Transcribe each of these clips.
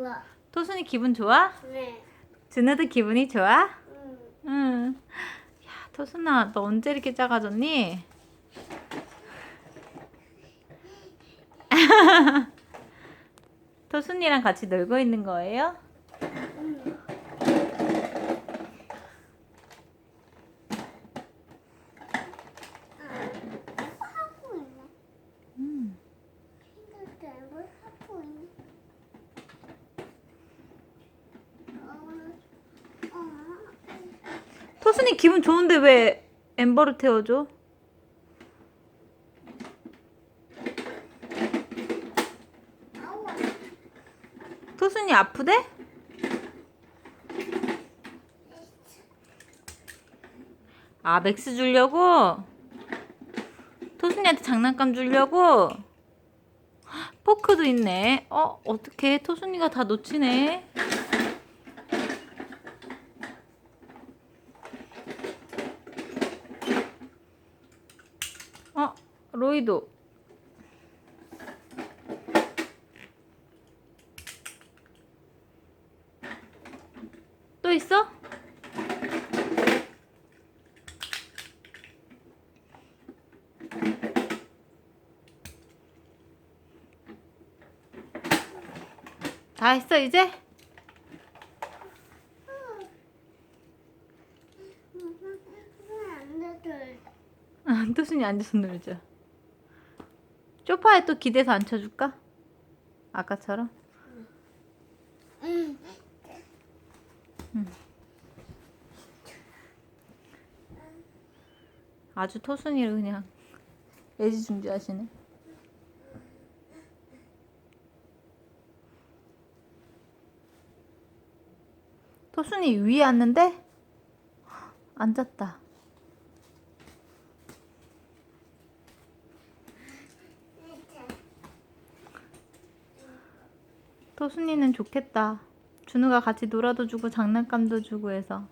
좋아. 토순이 기분 좋아? 네. 준우도 기분이 좋아? 응. 응. 야, 토순아, 너 언제 이렇게 작아졌니? 토순이랑 같이 놀고 있는 거예요? 응. 아, 뭐 하고 있네. 음. 생각해, 뭘 하고 있네. 어, 어, 토순이 기분 좋은데 왜 엠버를 태워줘? 토순이 아프대? 아, 맥스 주려고? 토순이한테 장난감 주려고? 헉, 포크도 있네. 어, 어떡해. 토순이가 다 놓치네. 어, 로이도. 또 있어? 다 했어 이제? 아, 토순이 앉아서 놀자. 소파에 또 기대서 앉혀줄까? 아까처럼? 응. 아주 토순이를 그냥 애지중지하시네. 토순이 위에 앉는데 앉았다. 토순이는 좋겠다. 준우가 같이 놀아도 주고 장난감도 주고 해서.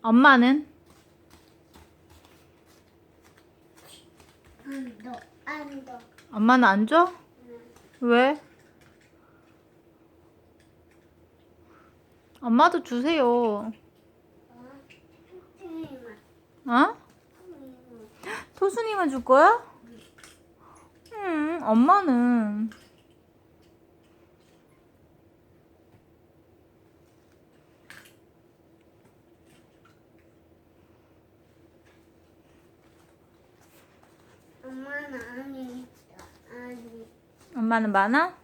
엄마는? 안 돼. 엄마는 안 줘? 왜? 엄마도 주세요. 어? 토순이만 줄 거야? 응, 엄마는. 엄마는 아니, 아니. 엄마는 많아?